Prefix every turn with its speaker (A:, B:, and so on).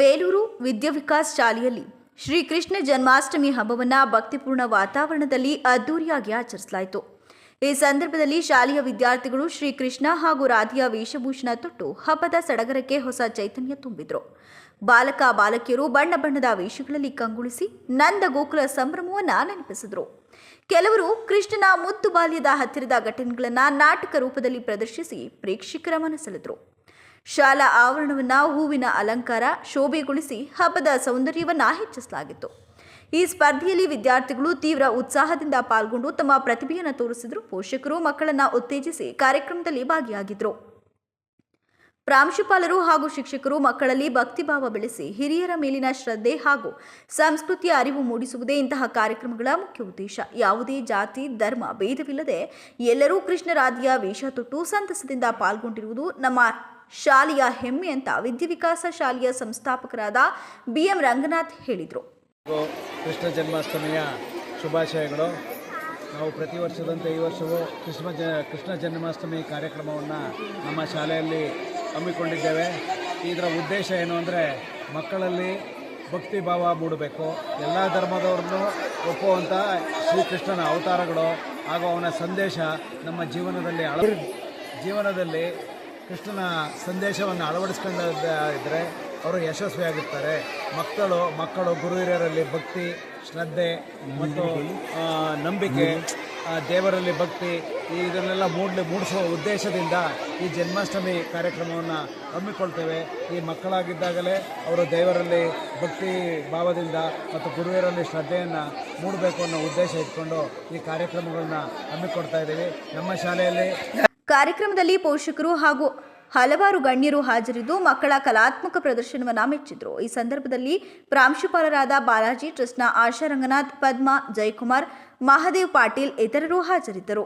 A: ಬೇಲೂರು ವಿದ್ಯಾವಿಕಾಸ್ ಶಾಲೆಯಲ್ಲಿ ಶ್ರೀಕೃಷ್ಣ ಜನ್ಮಾಷ್ಟಮಿ ಹಬ್ಬವನ್ನು ಭಕ್ತಿಪೂರ್ಣ ವಾತಾವರಣದಲ್ಲಿ ಅದ್ದೂರಿಯಾಗಿ ಆಚರಿಸಲಾಯಿತು. ಈ ಸಂದರ್ಭದಲ್ಲಿ ಶಾಲೆಯ ವಿದ್ಯಾರ್ಥಿಗಳು ಶ್ರೀಕೃಷ್ಣ ಹಾಗೂ ರಾಧಿಯ ವೇಷಭೂಷಣ ತೊಟ್ಟು ಹಬ್ಬದ ಸಡಗರಕ್ಕೆ ಹೊಸ ಚೈತನ್ಯ ತುಂಬಿದ್ರು. ಬಾಲಕ, ಬಾಲಕಿಯರು ಬಣ್ಣ ಬಣ್ಣದ ವೇಷಗಳಲ್ಲಿ ಕಂಗೊಳಿಸಿ ನಂದ ಗೋಕುಲ ಸಂಭ್ರಮವನ್ನು ನೆನಪಿಸಿದ್ರು. ಕೆಲವರು ಕೃಷ್ಣನ ಮುತ್ತು ಬಾಲ್ಯದ ಹತ್ತಿರದ ಘಟನೆಗಳನ್ನು ನಾಟಕ ರೂಪದಲ್ಲಿ ಪ್ರದರ್ಶಿಸಿ ಪ್ರೇಕ್ಷಕರ ಮನಸೆಳೆದ್ರು ಶಾಲಾ ಆವರಣವನ್ನು ಹೂವಿನ ಅಲಂಕಾರ ಶೋಭೆಗೊಳಿಸಿ ಹಬ್ಬದ ಸೌಂದರ್ಯವನ್ನು ಹೆಚ್ಚಿಸಲಾಗಿತ್ತು. ಈ ಸ್ಪರ್ಧೆಯಲ್ಲಿ ವಿದ್ಯಾರ್ಥಿಗಳು ತೀವ್ರ ಉತ್ಸಾಹದಿಂದ ಪಾಲ್ಗೊಂಡು ತಮ್ಮ ಪ್ರತಿಭೆಯನ್ನು ತೋರಿಸಿದ್ರು. ಪೋಷಕರು ಮಕ್ಕಳನ್ನು ಉತ್ತೇಜಿಸಿ ಕಾರ್ಯಕ್ರಮದಲ್ಲಿ ಭಾಗಿಯಾಗಿದ್ದರು ಪ್ರಾಂಶುಪಾಲರು ಹಾಗೂ ಶಿಕ್ಷಕರು ಮಕ್ಕಳಲ್ಲಿ ಭಕ್ತಿಭಾವ ಬೆಳೆಸಿ ಹಿರಿಯರ ಮೇಲಿನ ಶ್ರದ್ಧೆ ಹಾಗೂ ಸಂಸ್ಕೃತಿಯ ಅರಿವು ಮೂಡಿಸುವುದೇ ಇಂತಹ ಕಾರ್ಯಕ್ರಮಗಳ ಮುಖ್ಯ ಉದ್ದೇಶ. ಯಾವುದೇ ಜಾತಿ, ಧರ್ಮ, ಭೇದವಿಲ್ಲದೆ ಎಲ್ಲರೂ ಕೃಷ್ಣರಾಧಿಯ ವೇಷ ತೊಟ್ಟು ಸಂತಸದಿಂದ ಪಾಲ್ಗೊಂಡಿರುವುದು ನಮ್ಮ ಶಾಲೆಯ ಹೆಮ್ಮೆ ಅಂತ ವಿದ್ಯಾವಿಕಾಸ ಶಾಲೆಯ ಸಂಸ್ಥಾಪಕರಾದ ಬಿ ಎಂ ರಂಗನಾಥ್ ಹೇಳಿದರು.
B: ಕೃಷ್ಣ ಜನ್ಮಾಷ್ಟಮಿಯ ಶುಭಾಶಯಗಳು. ನಾವು ಪ್ರತಿ ವರ್ಷದಂತೆ ಈ ವರ್ಷವೂ ಕೃಷ್ಣ ಜ, ಕೃಷ್ಣ ಜನ್ಮಾಷ್ಟಮಿ ಕಾರ್ಯಕ್ರಮವನ್ನು ನಮ್ಮ ಶಾಲೆಯಲ್ಲಿ ಹಮ್ಮಿಕೊಂಡಿದ್ದೇವೆ. ಇದರ ಉದ್ದೇಶ ಏನು ಅಂದರೆ ಮಕ್ಕಳಲ್ಲಿ ಭಕ್ತಿ ಭಾವ ಮೂಡಬೇಕು. ಎಲ್ಲ ಧರ್ಮದವ್ರನ್ನು ಒಪ್ಪುವಂಥ ಶ್ರೀಕೃಷ್ಣನ ಅವತಾರಗಳು ಹಾಗೂ ಅವನ ಸಂದೇಶ ನಮ್ಮ ಜೀವನದಲ್ಲಿ ಅಳ ಜೀವನದಲ್ಲಿ ಕೃಷ್ಣನ ಸಂದೇಶವನ್ನು ಅಳವಡಿಸ್ಕೊಂಡಿದ್ದರೆ ಅವರು ಯಶಸ್ವಿಯಾಗುತ್ತಾರೆ ಮಕ್ಕಳು ಮಕ್ಕಳು, ಗುರು ಹಿರಿಯರಲ್ಲಿ ಭಕ್ತಿ, ಶ್ರದ್ಧೆ ಮತ್ತು ನಂಬಿಕೆ ದೇವರಲ್ಲಿ ಭಕ್ತಿ ಇದನ್ನೆಲ್ಲ ಮೂಡಲಿ ಮೂಡಿಸುವ ಉದ್ದೇಶದಿಂದ ಈ ಜನ್ಮಾಷ್ಟಮಿ ಕಾರ್ಯಕ್ರಮವನ್ನು ಹಮ್ಮಿಕೊಳ್ತೇವೆ. ಈ ಮಕ್ಕಳಾಗಿದ್ದಾಗಲೇ ಅವರು ದೇವರಲ್ಲಿ ಭಕ್ತಿ ಭಾವದಿಂದ ಮತ್ತು ಗುರುವಿಯರಲ್ಲಿ ಶ್ರದ್ಧೆಯನ್ನು ಮೂಡಬೇಕು ಅನ್ನೋ ಉದ್ದೇಶ ಇಟ್ಕೊಂಡು ಈ ಕಾರ್ಯಕ್ರಮಗಳನ್ನು ಹಮ್ಮಿಕೊಡ್ತಾ ಇದ್ದೀವಿ. ನಮ್ಮ ಶಾಲೆಯಲ್ಲಿ
A: ಕಾರ್ಯಕ್ರಮದಲ್ಲಿ ಪೋಷಕರು ಹಾಗೂ ಹಲವಾರು ಗಣ್ಯರು ಹಾಜರಿದ್ದು ಮಕ್ಕಳ ಕಲಾತ್ಮಕ ಪ್ರದರ್ಶನವನ್ನು ಮೆಚ್ಚಿದ್ರು. ಈ ಸಂದರ್ಭದಲ್ಲಿ ಪ್ರಾಂಶುಪಾಲರಾದ ಬಾಲಾಜಿ ಟ್ರಸ್ಟ್ನ ಆಶಾ ರಂಗನಾಥ್, ಪದ್ಮಾ, ಜಯಕುಮಾರ್, ಮಹಾದೇವ್ ಪಾಟೀಲ್ ಇತರರು ಹಾಜರಿದ್ದರು.